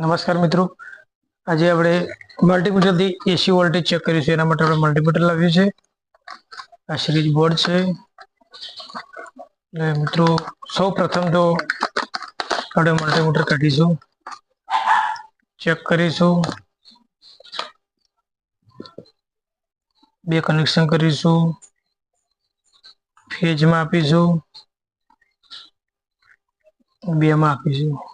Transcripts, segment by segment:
નમસ્કાર મિત્રો. આજે આપણે મલ્ટીમીટરથી એસી વોલ્ટેજ ચેક કરીશું એના માટે આપણે મલ્ટીમીટર લાવ્યું છે. આ સિરીજ બોર્ડ છે. અને મિત્રો સૌ પ્રથમ તો આપણે મલ્ટીમીટર કાઢીશું. ચેક કરીશું. બે કનેક્શન કરીશું. ફેજમાં આપીશું. બેમાં આપીશું.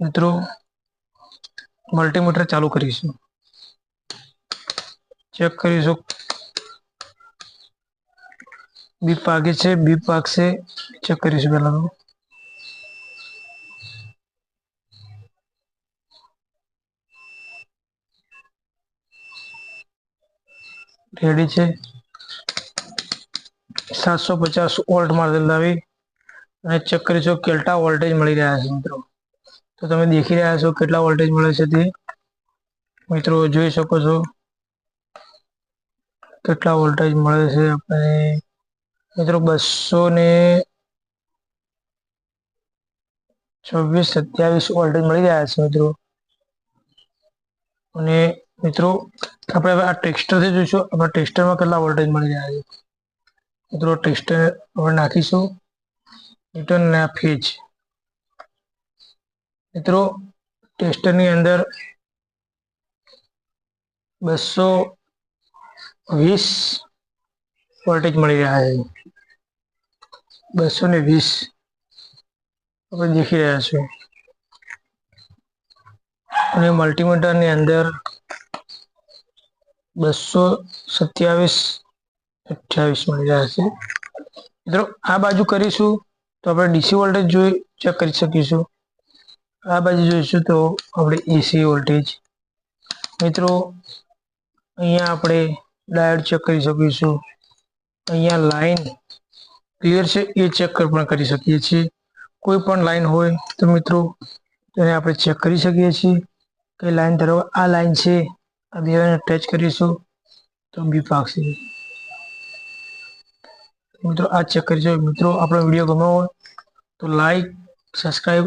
મિત્રો મલ્ટીમીટર ચાલુ કરીશું. ચેક કરીશું. બીપ વાગે છે બીપ વાગશે. ચેક કરીશું પહેલા તો. રેડી છે. સાતસો પચાસ વોલ્ટ મારેલ આવી અને ચેક કરીશું કેટલા વોલ્ટેજ મળી રહ્યા છે, મિત્રો. તો તમે દેખી રહ્યા છો કેટલા વોલ્ટેજ મળે છે તે? મિત્રો જોઈ શકો છો. કેટલા વોલ્ટેજ મળે છે આપણે? મિત્રો બસો ને છવ્વીસ સત્યાવીસ વોલ્ટેજ મળી રહ્યા છે, મિત્રો. અને મિત્રો, આપણે હવે આ ટેક્સ્ટરથી જોઈશું. આપણા ટેક્સ્ટરમાં કેટલા વોલ્ટેજ મળી રહ્યા છે? મિત્રો ટેક્સ્ટર આપણે નાખીશું. ન્યૂટન ને ફેજ. મિત્રો ટેસ્ટરની અંદર બસો વીસ વોલ્ટેજ મળી રહ્યા છે. બસો ને વીસ આપણે દેખી રહ્યા છું અને મલ્ટીમીટરની અંદર બસો સત્યાવીસ, અઠ્યાવીસ મળી રહ્યા છે. મિત્રો, આ બાજુ કરીશું તો આપણે ડીસી વોલ્ટેજ જોઈ, ચેક કરી શકીશું. આ બાજુ જોઈશું તો આપણે એસી વોલ્ટેજ મિત્રો, અહીંયા આપણે ડાયોડ ચેક કરી શકીશું. અહીંયા લાઈન ક્લિયર છે, એ ચેક પણ કરી શકીએ છીએ. કોઈ પણ લાઈન હોય તો મિત્રો, તેને આપણે ચેક કરી શકીએ છીએ કે લાઈન તરફ આ લાઈન છે, આ બે ટચ કરીશું તો બી પાકશે મિત્રો, આ ચેક કરી શકો. મિત્રો, આપણો વીડિયો ગમ્યો હોય તો લાઈક સબસ્ક્રાઈબ